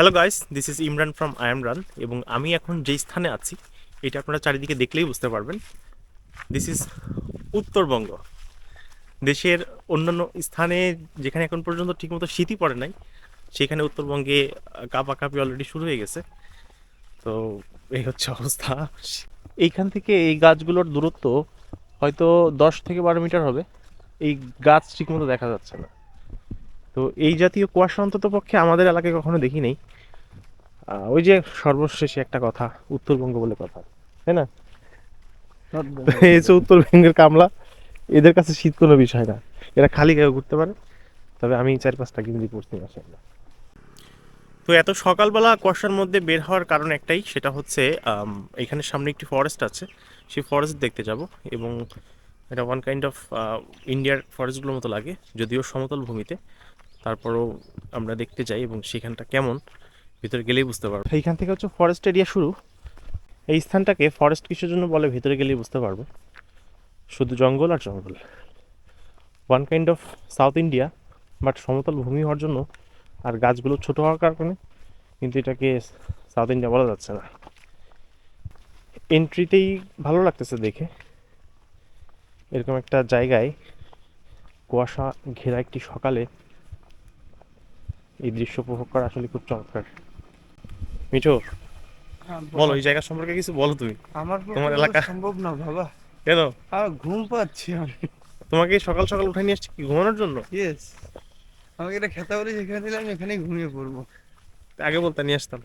Hello guys this is Imran from I am run এবং আমি এখন যেই স্থানে আছি, এটা আপনারা চারিদিকে দেখলেই বুঝতে পারবেন। This is Uttarbanga. দেশের অন্যান্য স্থানে যেখানে এখন পর্যন্ত ঠিকমতো শীতই পড়ে নাই, সেখানে উত্তরবঙ্গে কাঁপাকাঁপি অলরেডি শুরু হয়ে গেছে। তো এই হচ্ছে অবস্থা। এইখান থেকে এই গাছগুলোর দূরত্ব হয়তো দশ থেকে বারো মিটার হবে। এই গাছ ঠিকমতো দেখা যাচ্ছে না। তো এই জাতীয় কুয়াশা অন্তত পক্ষে আমাদের এলাকায় কখনো দেখি নেই। ওই যে সর্বশেষে একটা কথা উত্তরবঙ্গ বলে কথা তাই না? এই যে উত্তরবঙ্গের কামলা এদের কাছে শীত কোনো বিষয় না। এরা খালি গায়ে ঘুরতে পারে তবে আমি চার পাঁচটা গিঞ্জি পড়ছি মাসাল্লাহ তো এত সকালবেলা কুয়াশার মধ্যে বের হওয়ার কারণ একটাই সেটা হচ্ছে এখানে সামনে একটি ফরেস্ট আছে সেই ফরেস্ট দেখতে যাব এবং এটা ওয়ান কাইন্ড অফ ইন্ডিয়ার ফরেস্টগুলোর মতো লাগে যদিও সমতল ভূমিতে। তারপরও আমরা দেখতে যাই এবং সেখানটা কেমন, ভিতরে গেলেই বুঝতে পারব। এইখান থেকে হচ্ছে ফরেস্ট এরিয়া শুরু। এই স্থানটাকে ফরেস্ট কিসের জন্য বলে ভিতরে গেলেই বুঝতে পারব। শুধু জঙ্গল আর জঙ্গল। One kind of South India but সমতল ভূমি হওয়ার জন্য আর গাছগুলো ছোট হওয়ার কারণে কিন্তু এটাকে সাউথ ইন্ডিয়া বলা যাচ্ছে না। এন্ট্রিতেই ভালো লাগতেছে দেখে। এরকম একটা জায়গায় কুয়াশা ঘেরা একটি সকালে এই দৃশ্য উপভোগ করা আসলে খুব চমৎকার। মিঠু বলো। এই জায়গা সম্পর্কে কিছু বলো তুমি। আমার তোমার এলাকা- সম্ভব না বাবা। কেন? আর ঘুম পাচ্ছি আমি। তোমাকে সকাল সকাল উঠে নিয়ে আসছি কি ঘুমানোর জন্য? ইয়েস আমাকে এটা খেতে বলে যেখানে দিলে আমি এখানেই ঘুমিয়ে পড়ব। আগে বলতে নিয়ে আসতাম।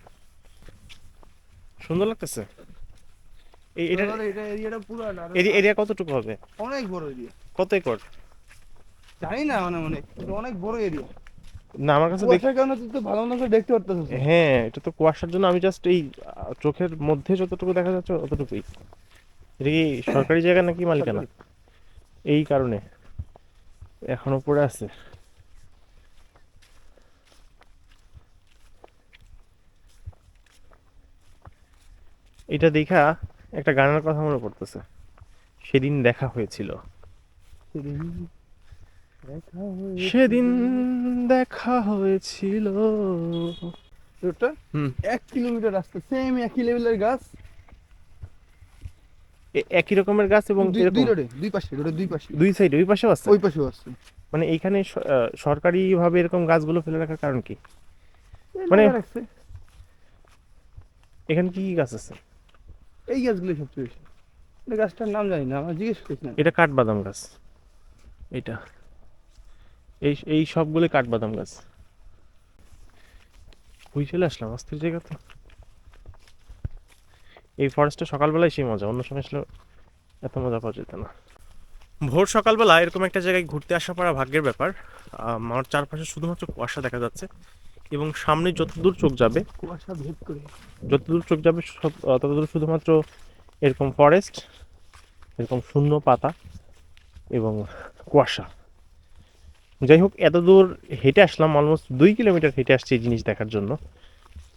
সুন্দর লাগতেছে। এই এটা এটা এরিয়াটা পুরো এরিয়া কতটুকু হবে? অনেক বড় এরিয়া। কত একর? জানি না মানে মানে কিন্তু অনেক বড় এরিয়া। না আমার কাছে দেখে কুয়াশার কারণে তুই তো ভালো করে দেখতে পারতেছিস হ্যাঁ এটা তো কুয়াশার জন্য আমি জাস্ট এই চোখের মধ্যে যতটুকু দেখা যাচ্ছে অতটুকুই। এটা কি সরকারি জায়গা নাকি মালিকানা? এই কারণে। এখনও পড়ে আছে। এটা দেখা একটা গানের কথা মনে পড়তেছে। সেদিন দেখা হয়েছিল। হয়েছে। সেদিন দেখা হয়েছিল। হুম। এক কিলোমিটার রাস্তা সেম একই লেভেলের গাছ। একই রকমের গাছ এবং দুই- রোডে দুই পাশে রোডে দুই পাশে। দুই সাইড ওই পাশেও আছে? ওই পাশেও আছে। মানে এইখানে সরকারিভাবে এরকম গাছগুলো ফেলে রাখার কারণ কি? মানে- এখানে কি কি গাছ আছে? এই গাছগুলো সবচেয়ে বেশি। এটা গাছটার নাম জানি না আমার জিজ্ঞেস না। এটা কাঠবাদাম গাছ। এটা। এই এই সবগুলো কাঠবাদাম গাছ। ওই চলে আসলাম অস্থির জায়গা তো এই ফরেস্টে সকালবেলায় সেই মজা অন্য সময় আসলে এত মজা পাওয়া যেত না। ভোর সকালবেলা এরকম একটা জায়গায় ঘুরতে আসা পারা ভাগ্যের ব্যাপার। আমার চারপাশে শুধুমাত্র কুয়াশা দেখা যাচ্ছে এবং সামনে যতদূর চোখ যাবে কুয়াশা ভেদ করে। যতদূর চোখ যাবে সব- ততদূর শুধুমাত্র এরকম ফরেস্ট এরকম শূন্য পাতা এবং কুয়াশা। যাই হোক এত দূর হেঁটে আসলাম অলমোস্ট দুই কিলোমিটার হেঁটে আসছি এই জিনিস দেখার জন্য।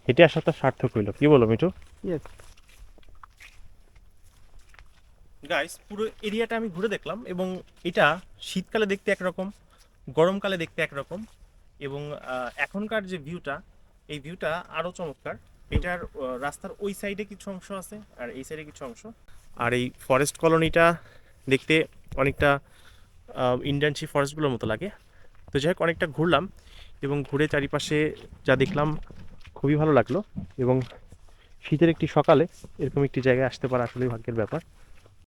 হেঁটে আসাটা সার্থক হইল। কি বলো মিঠু? Yes. গাইস পুরো এরিয়াটা আমি ঘুরে দেখলাম এবং এটা শীতকালে দেখতে একরকম গরমকালে দেখতে একরকম এবং এখনকার যে ভিউটা এই ভিউটা আরও চমৎকার। এটার রাস্তার ওই সাইডে কিছু অংশ আছে আর এই সাইডে কিছু অংশ। আর এই ফরেস্ট কলোনিটা দেখতে অনেকটা ইন্ডিয়ানশি ফরেস্টগুলোর মতো লাগে। তো যাই হোক, অনেকটা ঘুরলাম এবং ঘুরে চারিপাশে যা দেখলাম খুবই ভালো লাগল এবং শীতের একটি সকালে এরকম একটি জায়গায় আসতে পারা আসলেই ভাগ্যের ব্যাপার।